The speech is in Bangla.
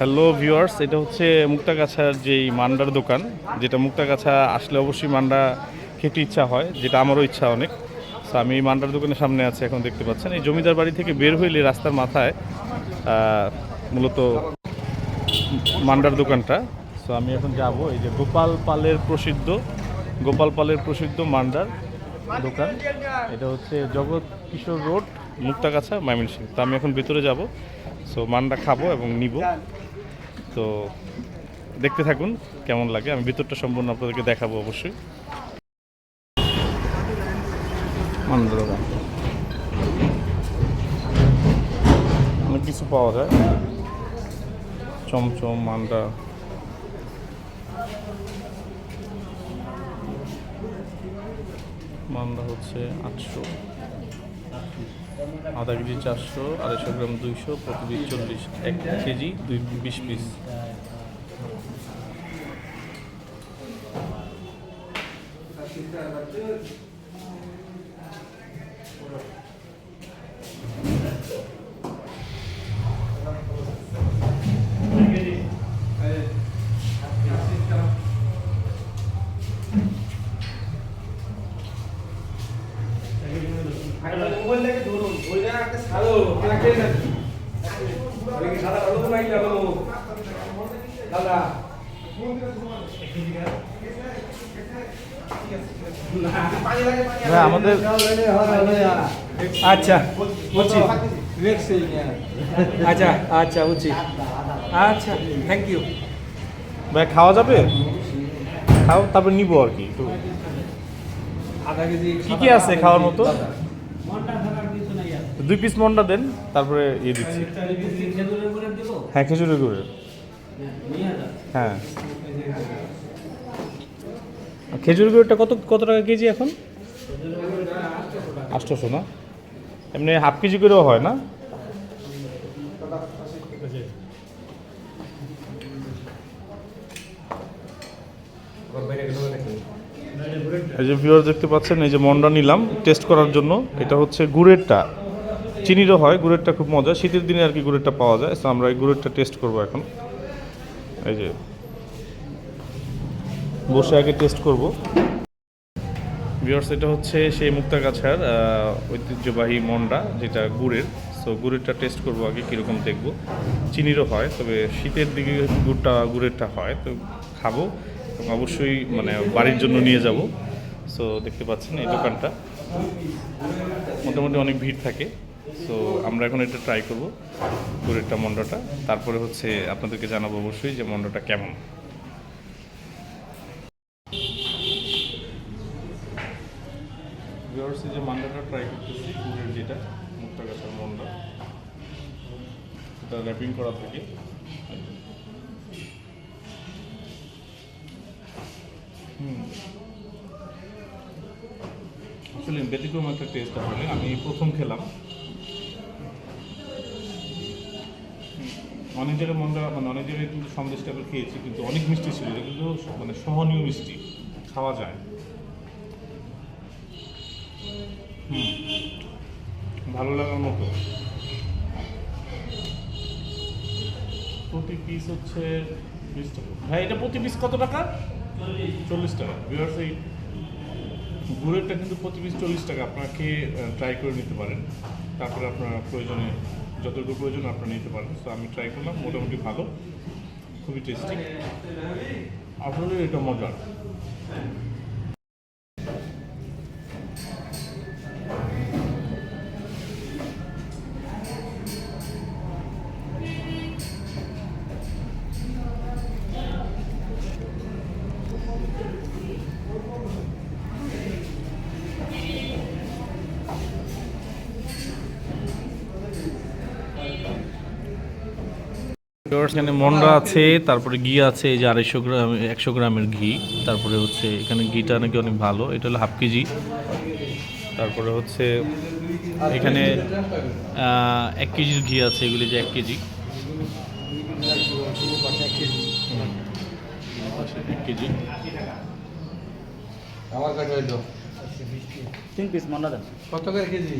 হ্যালো ভিউয়ার্স এটা হচ্ছে মুক্তাগাছার যেই মান্ডার দোকান, যেটা মুক্তাগাছা আসলে অবশ্যই মান্ডা খেতে ইচ্ছা হয়, যেটা আমারও ইচ্ছা অনেক। তো আমি এই মান্ডার দোকানের সামনে আছি, এখন দেখতে পাচ্ছেন। এই জমিদার বাড়ি থেকে বের হইলে রাস্তার মাথায় মূলত মান্ডার দোকানটা। সো আমি এখন যাব, এই যে গোপাল পালের প্রসিদ্ধ, গোপাল পালের প্রসিদ্ধ মান্ডার দোকান। এটা হচ্ছে জগৎ কিশোর রোড, মুক্তাগাছা ময়মনসিং তো আমি এখন ভিতরে যাব। সো মান্ডা খাব এবং নিব। তো দেখতে থাকুন, কেমন লাগে? আমি ভিতরটা সম্পূর্ণ আপনাদেরকে দেখাবো অবশ্যই। অনেক কিছু পাওয়া যায়। চমচম মান্ডা মান্ডা হচ্ছে আটশো। আধা কেজি চারশো আড়াইশো গ্রাম দুইশো প্রতি পিস চল্লিশ এক কেজি দুই বিশ পিস। হ্যাঁ আমাদের আচ্ছা বলছি। আচ্ছা আচ্ছা বুঝছি আচ্ছা থ্যাংক ইউ ভাই খাওয়া যাবে? খাও তারপর নিবো আর কি আধা কেজি কি কি আছে খাওয়ার মতো? দুই পিস মন্ডা দেন, তারপরে ইয়ে দিচ্ছি। হ্যাঁ খেজুরের গুড়ের। হ্যাঁ। খেজুর গুড়টা কত কত টাকা কেজি এখন? আটশোশো না? এমনি হাফ কেজি করেও হয় না? এই যে ভিউয়ার দেখতে পাচ্ছেন, এই যে মন্ডা নিলাম টেস্ট করার জন্য। এটা হচ্ছে গুড়েরটা। চিনিরও হয়, গুড়েরটা খুব মজা। শীতের দিনে আর কি গুড়েরটা পাওয়া যায় তো আমরা এই গুড়েরটা টেস্ট করব এখন। এই যে, বসে আগে টেস্ট করব। ভিউয়ার্স এটা হচ্ছে সেই মুক্তাগাছার ঐতিহ্যবাহী মন্ডা, যেটা গুড়ের। সো গুড়েরটা টেস্ট করব আগে কীরকম দেখব। চিনিরও হয়, তবে শীতের দিকে গুড়টা, গুড়েরটা হয়, তো খাব। এবং অবশ্যই মানে বাড়ির জন্য নিয়ে যাব। সো দেখতে পাচ্ছেন এই দোকানটা। মোটামুটি অনেক ভিড় থাকে। সো আমরা এখন এটা ট্রাই করব গুড়েরটা মন্ডাটা তারপরে হচ্ছে আপনাদেরকে জানাব অবশ্যই যে মন্ডাটা কেমন। যে মান্ডাটা ট্রাই করতেছি গুড়ের যেটা মুক্তা গাছের মন্ডা এটা র্যাপিং করা থাকে। আসলে ব্যতিক্রম একটা টেস্ট আসলে আমি প্রথম খেলাম। অনেক জায়গায় মন্ডা মানে অনেক জায়গায় কিন্তু সন্দেশ টাইপের খেয়েছি, কিন্তু অনেক মিষ্টি ছিল। এটা কিন্তু মানে সহনীয় মিষ্টি, খাওয়া যায়। হুম, ভালো লাগার মতো। প্রতি পিস হচ্ছে বিশ টাকা। ভাই, এটা প্রতি পিস কত টাকা? চল্লিশ টাকা। বিভার্স এই গুড়েরটা কিন্তু প্রতি পিস চল্লিশ টাকা। আপনাকে ট্রাই করে নিতে পারেন। তারপরে আপনার প্রয়োজনে যতটুকু প্রয়োজন আপনারা নিতে পারেন তো আমি ট্রাই করলাম, মোটামুটি ভালো। খুবই টেস্টি আসলে এটা মজার। এখানে মন্ডা আছে তারপরে ঘি আছে এই যে আড়াইশো গ্রাম একশো গ্রামের ঘি। তারপরে হচ্ছে এখানে ঘিটা নাকি অনেক ভালো এটা হলো হাফ কেজি। তারপরে হচ্ছে এখানে এক কেজির ঘি আছে এগুলি যে এক কেজি। এক কেজি। আমার কাছে তিন পিস মন্ডা কত করে কেজি?